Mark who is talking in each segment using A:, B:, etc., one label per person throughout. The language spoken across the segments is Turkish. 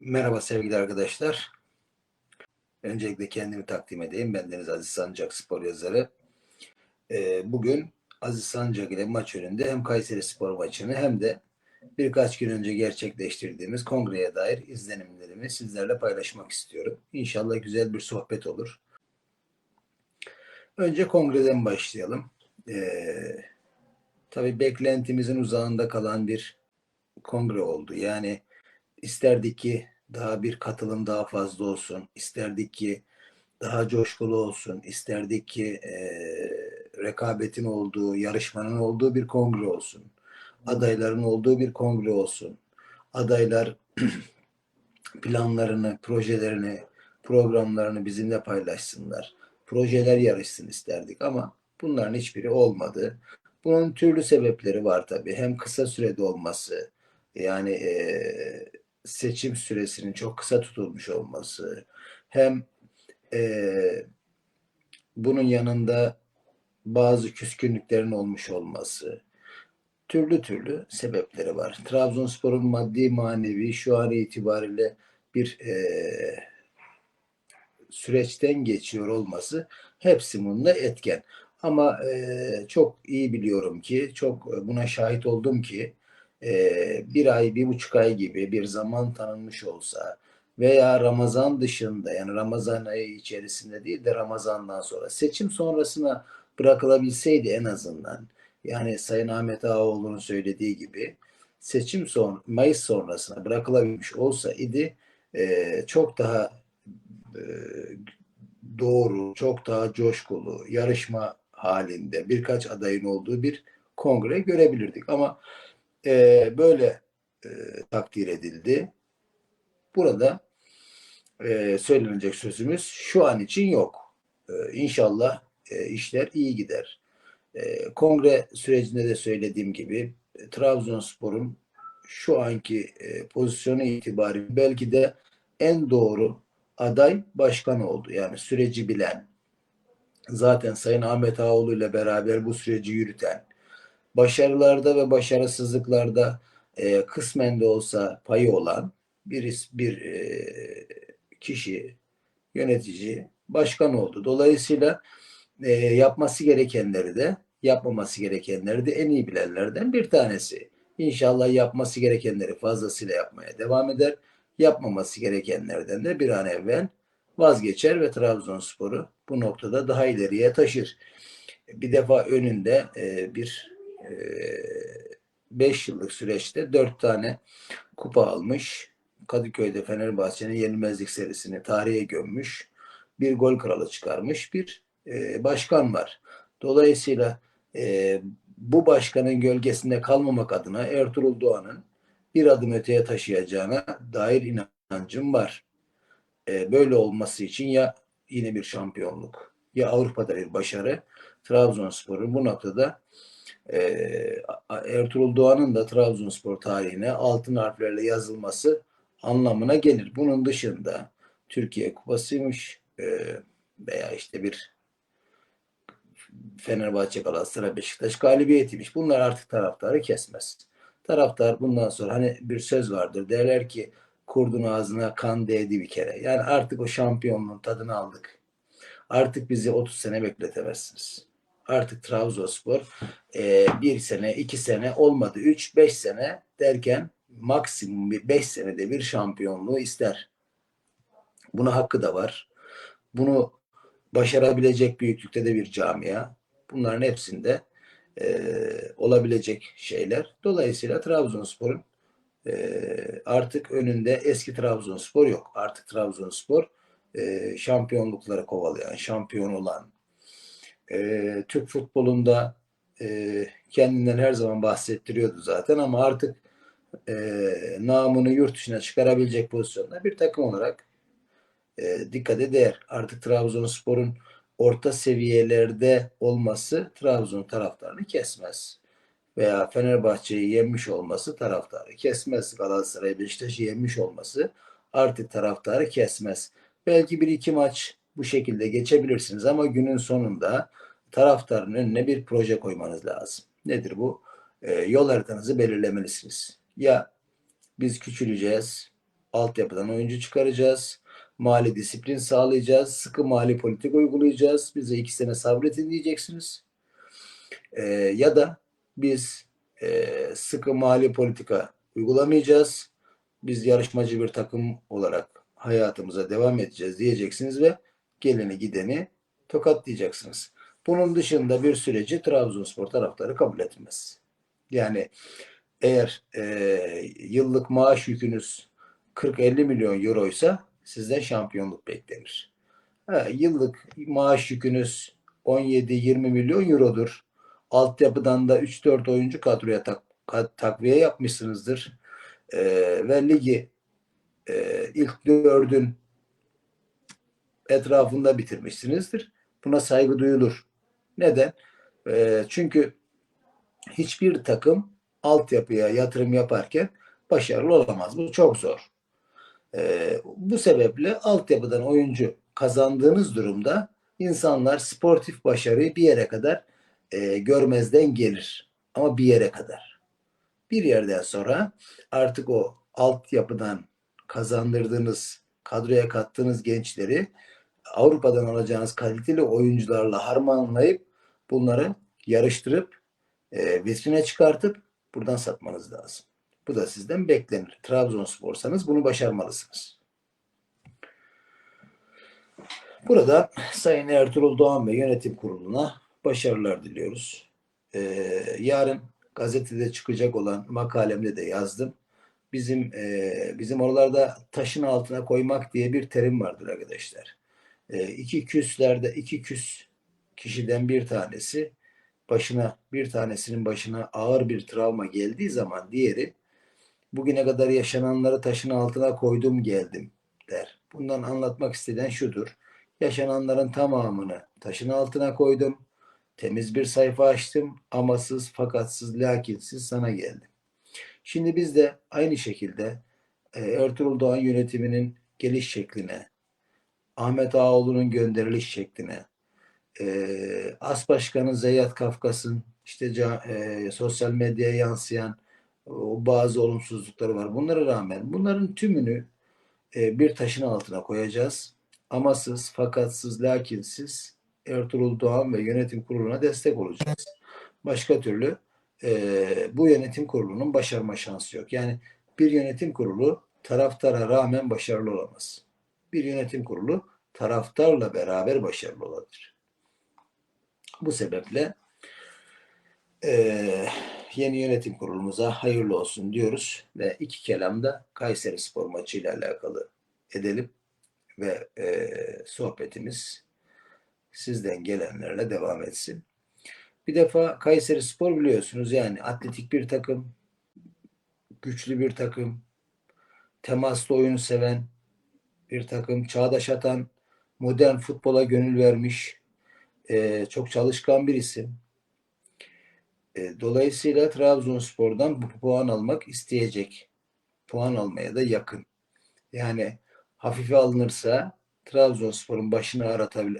A: Merhaba sevgili arkadaşlar. Öncelikle kendimi takdim edeyim. Ben Deniz Aziz Sancak spor yazarı. Ee, bugün Aziz Sancak ile maç önünde hem Kayseri spor maçını hem de birkaç gün önce gerçekleştirdiğimiz kongreye dair izlenimlerimi sizlerle paylaşmak istiyorum. İnşallah güzel bir sohbet olur. Önce kongreden başlayalım. Ee, tabii beklentimizin uzağında kalan bir kongre oldu. Yani isterdik ki daha bir katılım daha fazla olsun. İsterdik ki daha coşkulu olsun. İsterdik ki e, rekabetin olduğu, yarışmanın olduğu bir kongre olsun. Adayların olduğu bir kongre olsun. Adaylar planlarını, projelerini, programlarını bizimle paylaşsınlar. Projeler yarışsın isterdik ama bunların hiçbiri olmadı. Bunun türlü sebepleri var tabii. Hem kısa sürede olması, yani e, seçim süresinin çok kısa tutulmuş olması, hem e, bunun yanında bazı küskünlüklerin olmuş olması, türlü türlü sebepleri var. Trabzonspor'un maddi manevi şu an itibariyle bir e, süreçten geçiyor olması hepsi bunda etken. Ama e, çok iyi biliyorum ki, çok buna şahit oldum ki e, bir ay, bir buçuk ay gibi bir zaman tanınmış olsa veya Ramazan dışında yani Ramazan ayı içerisinde değil de Ramazan'dan sonra seçim sonrasına bırakılabilseydi en azından yani Sayın Ahmet Ağaoğlu'nun söylediği gibi seçim son Mayıs sonrasına bırakılabilmiş olsa idi e, çok daha e, doğru, çok daha coşkulu, yarışma halinde birkaç adayın olduğu bir kongre görebilirdik. Ama e, böyle e, takdir edildi. Burada e, söylenecek sözümüz şu an için yok. E, inşallah e, işler iyi gider. E, kongre sürecinde de söylediğim gibi e, Trabzonspor'un şu anki e, pozisyonu itibariyle belki de en doğru aday başkan oldu. Yani süreci bilen, zaten Sayın Ahmet Ağoğlu ile beraber bu süreci yürüten, başarılarda ve başarısızlıklarda e, kısmen de olsa payı olan bir, bir e, kişi, yönetici, başkan oldu. Dolayısıyla e, yapması gerekenleri de yapmaması gerekenleri de en iyi bilenlerden bir tanesi. İnşallah yapması gerekenleri fazlasıyla yapmaya devam eder. Yapmaması gerekenlerden de bir an evvel vazgeçer ve Trabzonspor'u bu noktada daha ileriye taşır. Bir defa önünde e, bir 5 yıllık süreçte 4 tane kupa almış. Kadıköy'de Fenerbahçe'nin yenilmezlik serisini tarihe gömmüş. Bir gol kralı çıkarmış bir e, başkan var. Dolayısıyla e, bu başkanın gölgesinde kalmamak adına Ertuğrul Doğan'ın bir adım öteye taşıyacağına dair inancım var. E, böyle olması için ya yine bir şampiyonluk ya Avrupa'da bir başarı Trabzonspor'un bu noktada e, Ertuğrul Doğan'ın da Trabzonspor tarihine altın harflerle yazılması anlamına gelir. Bunun dışında Türkiye Kupası'ymış e, veya işte bir Fenerbahçe Galatasaray Beşiktaş galibiyetiymiş. Bunlar artık taraftarı kesmez. Taraftar bundan sonra hani bir söz vardır. Derler ki kurdun ağzına kan değdi bir kere. Yani artık o şampiyonluğun tadını aldık. Artık bizi 30 sene bekletemezsiniz artık Trabzonspor e, bir sene, iki sene olmadı. Üç, beş sene derken maksimum bir beş senede bir şampiyonluğu ister. Buna hakkı da var. Bunu başarabilecek büyüklükte de bir camia. Bunların hepsinde e, olabilecek şeyler. Dolayısıyla Trabzonspor'un e, artık önünde eski Trabzonspor yok. Artık Trabzonspor e, şampiyonlukları kovalayan, şampiyon olan, e, Türk futbolunda e, kendinden her zaman bahsettiriyordu zaten ama artık e, namını yurt dışına çıkarabilecek pozisyonda bir takım olarak e, dikkate değer. Artık Trabzonspor'un orta seviyelerde olması Trabzon taraftarını kesmez. Veya Fenerbahçe'yi yenmiş olması taraftarı kesmez. Galatasaray Beşiktaş'ı yenmiş olması artık taraftarı kesmez. Belki bir iki maç bu şekilde geçebilirsiniz ama günün sonunda taraftarın önüne bir proje koymanız lazım. Nedir bu? E, yol haritanızı belirlemelisiniz. Ya biz küçüleceğiz, Altyapıdan oyuncu çıkaracağız. Mali disiplin sağlayacağız. Sıkı mali politik uygulayacağız. Bize iki sene sabretin diyeceksiniz. Ee, ya da biz e, sıkı mali politika uygulamayacağız. Biz yarışmacı bir takım olarak hayatımıza devam edeceğiz diyeceksiniz ve geleni gideni tokatlayacaksınız. Bunun dışında bir süreci Trabzonspor taraftarı kabul etmez. Yani eğer e, yıllık maaş yükünüz 40-50 milyon euroysa sizden şampiyonluk beklenir. Ha, yıllık maaş yükünüz 17-20 milyon eurodur. Altyapıdan da 3-4 oyuncu kadroya tak, takviye yapmışsınızdır. E, ve ligi e, ilk dördün etrafında bitirmişsinizdir. Buna saygı duyulur. Neden? E, çünkü hiçbir takım altyapıya yatırım yaparken başarılı olamaz. Bu çok zor. E, bu sebeple altyapıdan oyuncu kazandığınız durumda insanlar sportif başarıyı bir yere kadar e, görmezden gelir. Ama bir yere kadar. Bir yerden sonra artık o altyapıdan kazandırdığınız, kadroya kattığınız gençleri Avrupa'dan alacağınız kaliteli oyuncularla harmanlayıp bunları yarıştırıp e, vitrine çıkartıp buradan satmanız lazım. Bu da sizden beklenir. Trabzonsporsanız bunu başarmalısınız. Burada Sayın Ertuğrul Doğan ve yönetim kuruluna başarılar diliyoruz. Ee, yarın gazetede çıkacak olan makalemde de yazdım. Bizim e, bizim oralarda taşın altına koymak diye bir terim vardır arkadaşlar. E, iki küslerde iki küs kişiden bir tanesi başına bir tanesinin başına ağır bir travma geldiği zaman diğeri bugüne kadar yaşananları taşın altına koydum geldim der. Bundan anlatmak istenen şudur. Yaşananların tamamını taşın altına koydum. Temiz bir sayfa açtım. Amasız, fakatsız, lakinsiz sana geldim. Şimdi biz de aynı şekilde e, Ertuğrul Doğan yönetiminin geliş şekline, Ahmet Ağoğlu'nun gönderiliş şekline, e, As Başkanı Zeyyat Kafkas'ın işte e, sosyal medyaya yansıyan o bazı olumsuzlukları var. Bunlara rağmen bunların tümünü e, bir taşın altına koyacağız. Amasız, fakatsız, lakinsiz Ertuğrul Doğan ve yönetim kuruluna destek olacağız. Başka türlü e, bu yönetim kurulunun başarma şansı yok. Yani bir yönetim kurulu taraftara rağmen başarılı olamaz. Bir yönetim kurulu taraftarla beraber başarılı olabilir. Bu sebeple e, yeni yönetim kurulumuza hayırlı olsun diyoruz ve iki kelamda Kayseri Spor maçı ile alakalı edelim ve e, sohbetimiz sizden gelenlerle devam etsin. Bir defa Kayseri Spor biliyorsunuz yani atletik bir takım, güçlü bir takım, temaslı oyun seven bir takım, çağdaş atan, modern futbola gönül vermiş, e, çok çalışkan bir isim. E, dolayısıyla Trabzonspor'dan bu puan almak isteyecek. Puan almaya da yakın. Yani hafife alınırsa Trabzonspor'un başını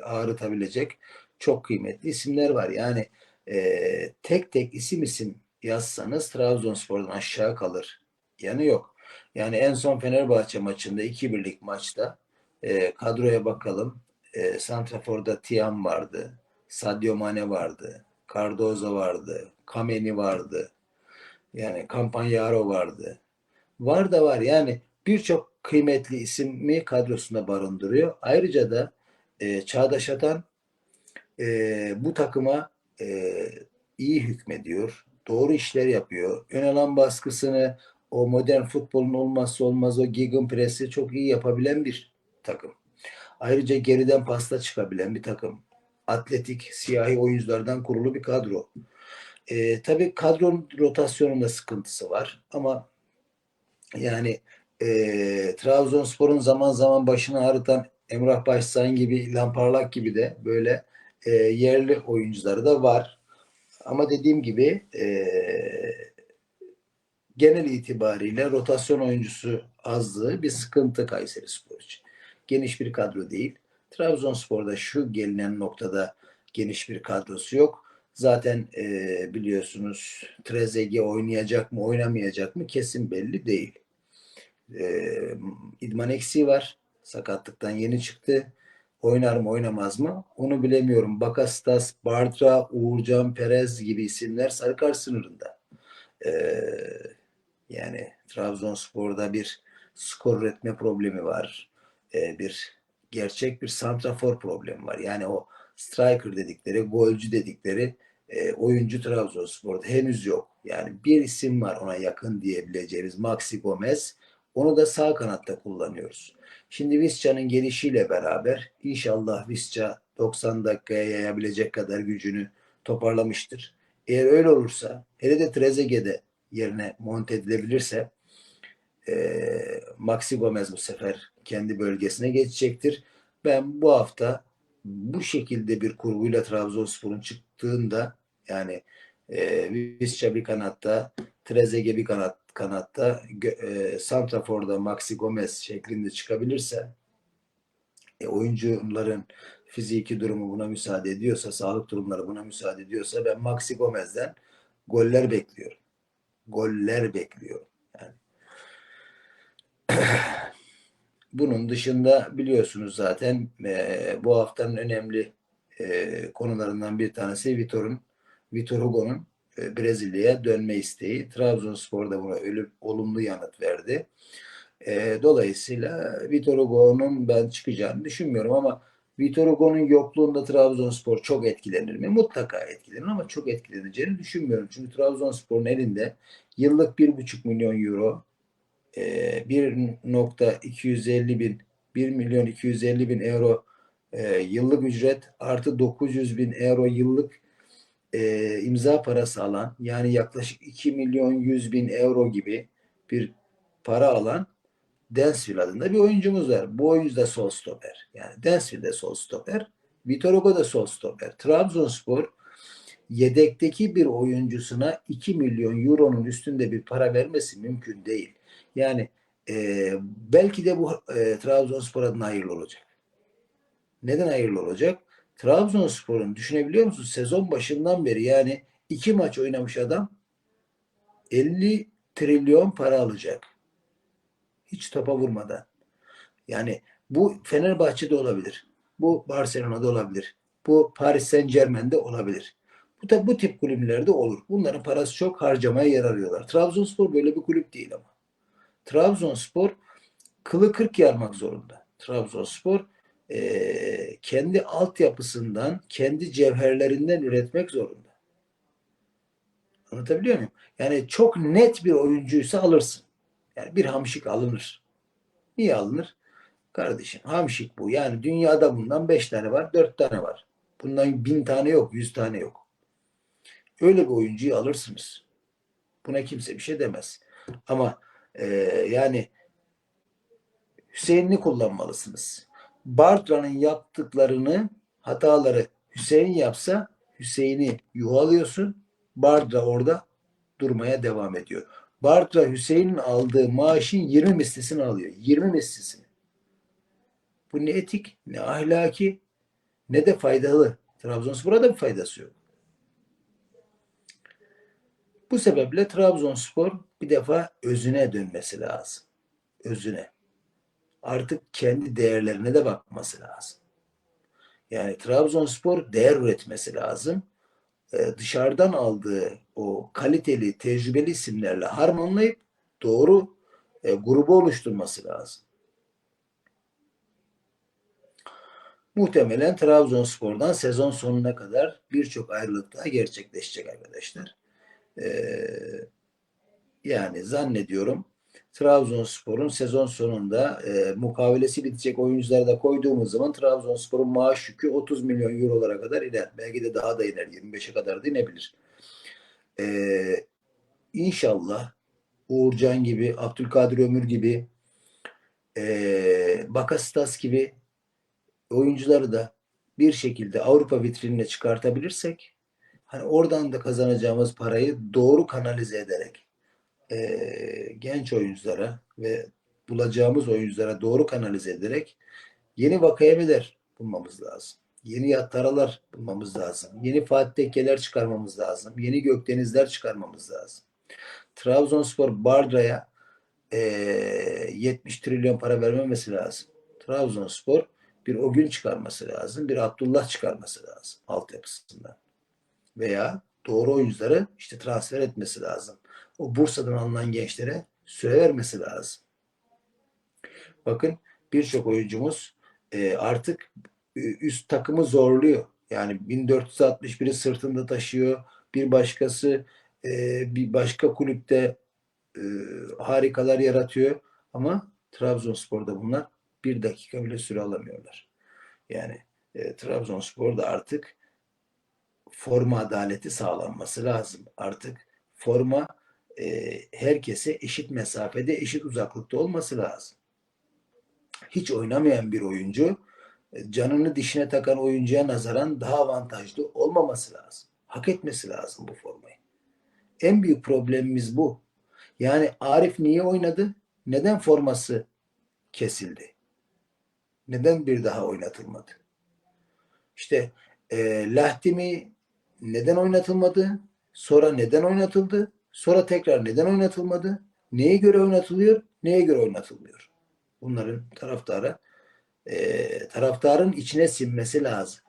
A: ağrıtabilecek çok kıymetli isimler var. Yani e, tek tek isim isim yazsanız Trabzonspor'dan aşağı kalır. Yanı yok. Yani en son Fenerbahçe maçında 2-1'lik maçta e, kadroya bakalım. E, Santrafor'da Tiam vardı. Sadio Mane vardı. Cardozo vardı. Kameni vardı. Yani Campagnaro vardı. Var da var. Yani birçok kıymetli ismi kadrosunda barındırıyor. Ayrıca da e, Çağdaş Atan e, bu takıma e, iyi hükmediyor. Doğru işler yapıyor. Ön alan baskısını o modern futbolun olmazsa olmaz o gegenpress'i çok iyi yapabilen bir takım. Ayrıca geriden pasta çıkabilen bir takım. Atletik, siyahi oyunculardan kurulu bir kadro. E, tabii kadronun rotasyonunda sıkıntısı var ama yani e, Trabzonspor'un zaman zaman başını ağrıtan Emrah Başsan gibi, İlhan Parlak gibi de böyle e, yerli oyuncuları da var. Ama dediğim gibi e, genel itibariyle rotasyon oyuncusu azlığı bir sıkıntı Kayseri Spor için. Geniş bir kadro değil. Trabzonspor'da şu gelinen noktada geniş bir kadrosu yok. Zaten e, biliyorsunuz Trezeguet oynayacak mı oynamayacak mı kesin belli değil. e, idman eksiği var. Sakatlıktan yeni çıktı. Oynar mı oynamaz mı? Onu bilemiyorum. Bakastas, Bartra, Uğurcan, Perez gibi isimler Sarıkar sınırında. Ee, yani Trabzonspor'da bir skor üretme problemi var. Ee, bir gerçek bir santrafor problemi var. Yani o striker dedikleri, golcü dedikleri e, oyuncu Trabzonspor'da henüz yok. Yani bir isim var ona yakın diyebileceğimiz Maxi Gomez. Onu da sağ kanatta kullanıyoruz. Şimdi Visca'nın gelişiyle beraber inşallah Visca 90 dakikaya yayabilecek kadar gücünü toparlamıştır. Eğer öyle olursa hele de Trezeguet'de yerine monte edilebilirse e, Maxi Gomez bu sefer kendi bölgesine geçecektir. Ben bu hafta bu şekilde bir kurguyla Trabzonspor'un çıktığında yani e, Visca bir kanatta, Trezeguet bir kanat, kanatta, e, Santrafor'da Maxi Gomez şeklinde çıkabilirse e, oyuncuların fiziki durumu buna müsaade ediyorsa, sağlık durumları buna müsaade ediyorsa ben Maxi Gomez'den goller bekliyorum. Goller bekliyorum. Yani. Bunun dışında biliyorsunuz zaten e, bu haftanın önemli e, konularından bir tanesi Vitor'un Vitor Hugo'nun e, Brezilya'ya dönme isteği. Trabzonspor buna ölüm, olumlu yanıt verdi. E, dolayısıyla Vitor Hugo'nun ben çıkacağını düşünmüyorum ama Vitor Hugo'nun yokluğunda Trabzonspor çok etkilenir mi? Mutlaka etkilenir ama çok etkileneceğini düşünmüyorum. Çünkü Trabzonspor'un elinde yıllık 1,5 milyon euro 1.250 e, bin 1 milyon 250 bin euro e, yıllık ücret artı 900 bin euro yıllık e, imza parası alan yani yaklaşık 2 milyon 100 bin euro gibi bir para alan Densville adında bir oyuncumuz var. Bu oyuncu da sol stoper. Yani Densville de sol stoper. Vitor Hugo da sol stoper. Trabzonspor yedekteki bir oyuncusuna 2 milyon euronun üstünde bir para vermesi mümkün değil. Yani e, belki de bu e, Trabzonspor adına hayırlı olacak. Neden hayırlı olacak? Trabzonspor'un düşünebiliyor musunuz? Sezon başından beri yani iki maç oynamış adam 50 trilyon para alacak. Hiç topa vurmadan. Yani bu Fenerbahçe'de olabilir. Bu Barcelona'da olabilir. Bu Paris Saint Germain'de olabilir. Bu da bu tip kulüplerde olur. Bunların parası çok harcamaya yer arıyorlar. Trabzonspor böyle bir kulüp değil ama. Trabzonspor kılı kırk yarmak zorunda. Trabzonspor e, kendi altyapısından, kendi cevherlerinden üretmek zorunda. Anlatabiliyor muyum? Yani çok net bir oyuncuysa alırsın. Yani bir hamşik alınır. Niye alınır? Kardeşim hamşik bu. Yani dünyada bundan beş tane var, dört tane var. Bundan bin tane yok, yüz tane yok. Öyle bir oyuncuyu alırsınız. Buna kimse bir şey demez. Ama e, yani Hüseyin'i kullanmalısınız. Bartra'nın yaptıklarını hataları Hüseyin yapsa Hüseyin'i yuvalıyorsun. Bartra orada durmaya devam ediyor. Bartra Hüseyin'in aldığı maaşın 20 mislisini alıyor. 20 mislisini. Bu ne etik, ne ahlaki, ne de faydalı. Trabzonspor'a da bir faydası yok. Bu sebeple Trabzonspor bir defa özüne dönmesi lazım. Özüne artık kendi değerlerine de bakması lazım. Yani Trabzonspor değer üretmesi lazım. Ee, dışarıdan aldığı o kaliteli, tecrübeli isimlerle harmanlayıp doğru e, grubu oluşturması lazım. Muhtemelen Trabzonspor'dan sezon sonuna kadar birçok ayrılık daha gerçekleşecek arkadaşlar. Ee, yani zannediyorum Trabzonspor'un sezon sonunda e, mukavelesi bitecek oyuncuları da koyduğumuz zaman Trabzonspor'un maaş yükü 30 milyon eurolara kadar iner. Belki de daha da iner. 25'e kadar da inebilir. E, inşallah Uğurcan gibi, Abdülkadir Ömür gibi, e, Bakasitas gibi oyuncuları da bir şekilde Avrupa vitrinine çıkartabilirsek hani oradan da kazanacağımız parayı doğru kanalize ederek e, genç oyunculara ve bulacağımız oyunculara doğru kanalize ederek yeni vakayemeler bulmamız lazım. Yeni yattaralar bulmamız lazım. Yeni Fatih Tekkeler çıkarmamız lazım. Yeni Gökdenizler çıkarmamız lazım. Trabzonspor Bardra'ya e, 70 trilyon para vermemesi lazım. Trabzonspor bir o gün çıkarması lazım. Bir Abdullah çıkarması lazım altyapısından. Veya doğru oyuncuları işte transfer etmesi lazım. O Bursa'dan alınan gençlere süre vermesi lazım. Bakın birçok oyuncumuz e, artık üst takımı zorluyor. Yani 1461'i sırtında taşıyor. Bir başkası e, bir başka kulüpte e, harikalar yaratıyor. Ama Trabzonspor'da bunlar bir dakika bile süre alamıyorlar. Yani e, Trabzonspor'da artık forma adaleti sağlanması lazım. Artık forma e, herkese eşit mesafede, eşit uzaklıkta olması lazım. Hiç oynamayan bir oyuncu e, canını dişine takan oyuncuya nazaran daha avantajlı olmaması lazım. Hak etmesi lazım bu formayı. En büyük problemimiz bu. Yani Arif niye oynadı? Neden forması kesildi? Neden bir daha oynatılmadı? İşte e, Lahtimi neden oynatılmadı? Sonra neden oynatıldı? Sonra tekrar neden oynatılmadı? Neye göre oynatılıyor? Neye göre oynatılmıyor? Bunların taraftara e, taraftarın içine sinmesi lazım.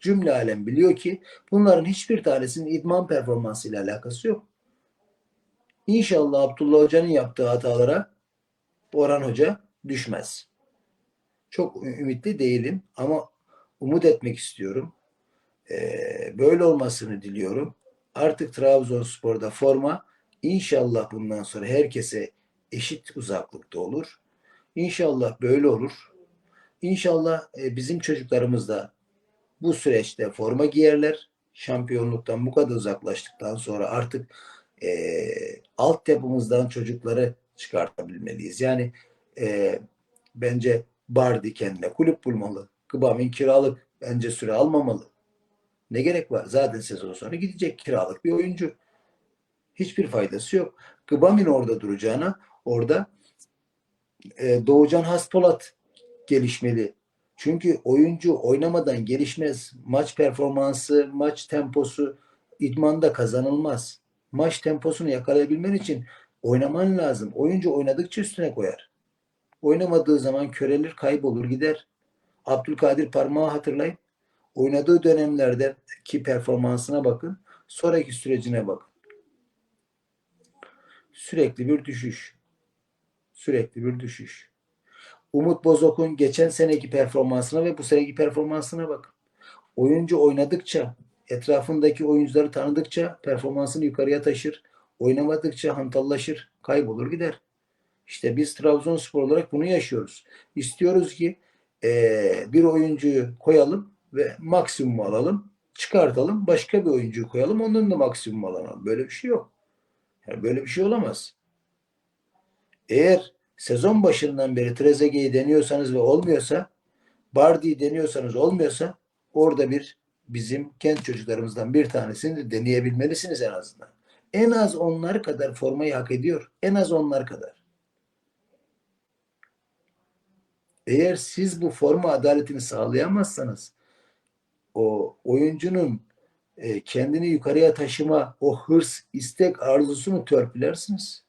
A: Cümle alem biliyor ki bunların hiçbir tanesinin idman performansıyla alakası yok. İnşallah Abdullah Hoca'nın yaptığı hatalara Orhan Hoca düşmez. Çok ümitli değilim ama umut etmek istiyorum. Ee, böyle olmasını diliyorum. Artık Trabzonspor'da forma inşallah bundan sonra herkese eşit uzaklıkta olur. İnşallah böyle olur. İnşallah e, bizim çocuklarımız da bu süreçte forma giyerler. Şampiyonluktan bu kadar uzaklaştıktan sonra artık e, altyapımızdan çocukları çıkartabilmeliyiz. Yani e, bence Bardi kendine kulüp bulmalı. Kıbam'ın kiralık bence süre almamalı. Ne gerek var? Zaten sezon sonra gidecek kiralık bir oyuncu. Hiçbir faydası yok. Kıbam'ın orada duracağına orada e, Doğucan Haspolat gelişmeli. Çünkü oyuncu oynamadan gelişmez. Maç performansı, maç temposu idmanda kazanılmaz. Maç temposunu yakalayabilmen için oynaman lazım. Oyuncu oynadıkça üstüne koyar. Oynamadığı zaman körelir, kaybolur, gider. Abdülkadir Parmağı hatırlayın. Oynadığı dönemlerdeki performansına bakın. Sonraki sürecine bakın. Sürekli bir düşüş. Sürekli bir düşüş. Umut Bozok'un geçen seneki performansına ve bu seneki performansına bakın. Oyuncu oynadıkça, etrafındaki oyuncuları tanıdıkça performansını yukarıya taşır. Oynamadıkça hantallaşır, kaybolur gider. İşte biz Trabzonspor olarak bunu yaşıyoruz. İstiyoruz ki ee, bir oyuncuyu koyalım ve maksimum alalım. Çıkartalım. Başka bir oyuncuyu koyalım. Onun da maksimum alalım. Böyle bir şey yok. Yani böyle bir şey olamaz. Eğer sezon başından beri Trezeguet'i deniyorsanız ve olmuyorsa Bardi'yi deniyorsanız olmuyorsa orada bir bizim genç çocuklarımızdan bir tanesini de deneyebilmelisiniz en azından. En az onlar kadar formayı hak ediyor. En az onlar kadar. Eğer siz bu forma adaletini sağlayamazsanız o oyuncunun e, kendini yukarıya taşıma o hırs, istek, arzusunu törpülersiniz.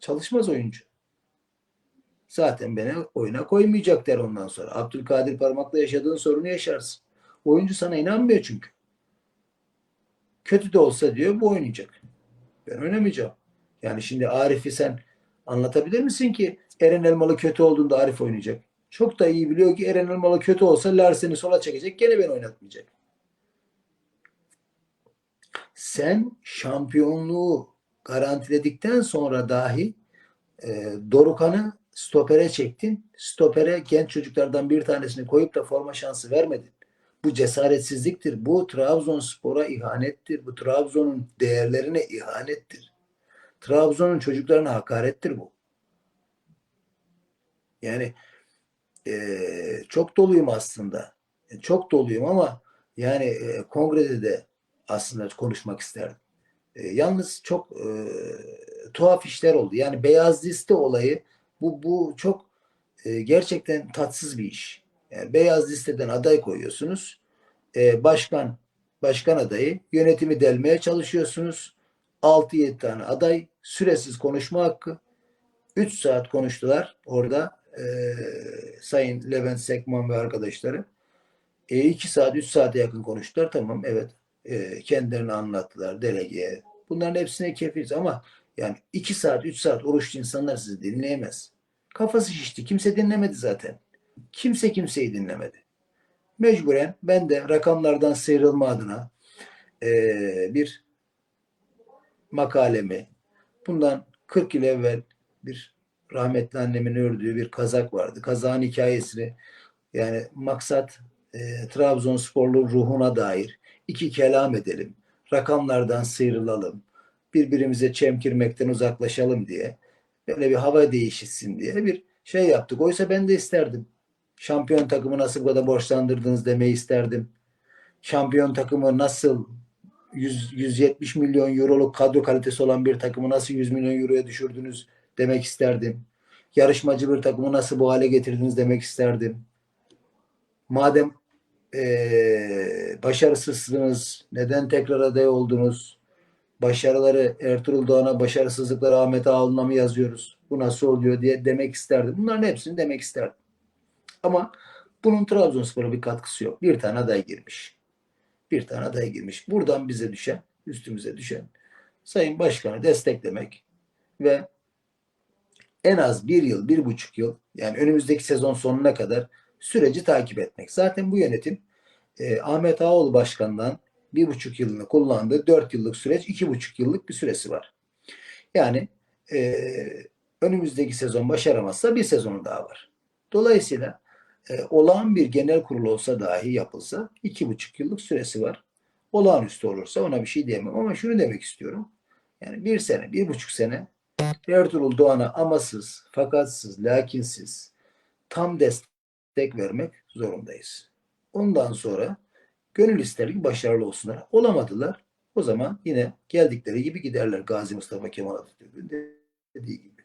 A: Çalışmaz oyuncu. Zaten beni oyuna koymayacak der ondan sonra. Abdülkadir Parmak'la yaşadığın sorunu yaşarsın. Oyuncu sana inanmıyor çünkü. Kötü de olsa diyor bu oynayacak. Ben oynamayacağım. Yani şimdi Arif'i sen anlatabilir misin ki Eren Elmalı kötü olduğunda Arif oynayacak? Çok da iyi biliyor ki Eren Elmalı kötü olsa Larsen'i sola çekecek gene beni oynatmayacak. Sen şampiyonluğu garantiledikten sonra dahi e, Dorukan'ı stopere çektin. Stopere genç çocuklardan bir tanesini koyup da forma şansı vermedin. Bu cesaretsizliktir. Bu Trabzonspor'a ihanettir. Bu Trabzon'un değerlerine ihanettir. Trabzon'un çocuklarına hakarettir bu. Yani e, çok doluyum aslında. E, çok doluyum ama yani e, kongrede de aslında konuşmak isterdim. E, yalnız çok e, tuhaf işler oldu. Yani beyaz liste olayı bu bu çok e, gerçekten tatsız bir iş. Yani beyaz listeden aday koyuyorsunuz. E, başkan başkan adayı yönetimi delmeye çalışıyorsunuz. 6-7 tane aday süresiz konuşma hakkı 3 saat konuştular orada e, Sayın Levent Sekman ve arkadaşları. E, 2 saat, 3 saate yakın konuştular. Tamam, evet. E, kendilerini anlattılar delegeye. Bunların hepsine kefiliz ama yani 2 saat, 3 saat oruçlu insanlar sizi dinleyemez. Kafası şişti. Kimse dinlemedi zaten. Kimse kimseyi dinlemedi. Mecburen ben de rakamlardan sıyrılma adına e, bir makalemi bundan 40 yıl evvel bir rahmetli annemin ördüğü bir kazak vardı. Kazağın hikayesini yani maksat e, Trabzonsporlu ruhuna dair iki kelam edelim. Rakamlardan sıyrılalım. Birbirimize çemkirmekten uzaklaşalım diye böyle bir hava değişsin diye bir şey yaptık. Oysa ben de isterdim. Şampiyon takımı nasıl bu kadar borçlandırdınız demeyi isterdim. Şampiyon takımı nasıl 100, 170 milyon euroluk kadro kalitesi olan bir takımı nasıl 100 milyon euroya düşürdünüz demek isterdim. Yarışmacı bir takımı nasıl bu hale getirdiniz demek isterdim. Madem eee başarısızsınız, neden tekrar aday oldunuz? Başarıları Ertuğrul Doğan'a, başarısızlıkları Ahmet Ağaoğlu'na mı yazıyoruz? Bu nasıl oluyor diye demek isterdim. Bunların hepsini demek isterdim. Ama bunun Trabzonspor'a bir katkısı yok. Bir tane aday girmiş. Bir tane aday girmiş. Buradan bize düşen, üstümüze düşen Sayın Başkan'ı desteklemek ve en az bir yıl, bir buçuk yıl yani önümüzdeki sezon sonuna kadar süreci takip etmek. Zaten bu yönetim e, Ahmet Ağaoğlu Başkan'dan bir buçuk yılını kullandığı dört yıllık süreç, iki buçuk yıllık bir süresi var. Yani e, önümüzdeki sezon başaramazsa bir sezonu daha var. Dolayısıyla e, olağan bir genel kurul olsa dahi yapılsa iki buçuk yıllık süresi var. Olağanüstü olursa ona bir şey diyemem ama şunu demek istiyorum. Yani bir sene, bir buçuk sene Ertuğrul Doğan'a amasız, fakatsız, lakinsiz tam destek vermek zorundayız. Ondan sonra gönül ister ki başarılı olsunlar. Olamadılar. O zaman yine geldikleri gibi giderler Gazi Mustafa Kemal Atatürk'ün dediği gibi.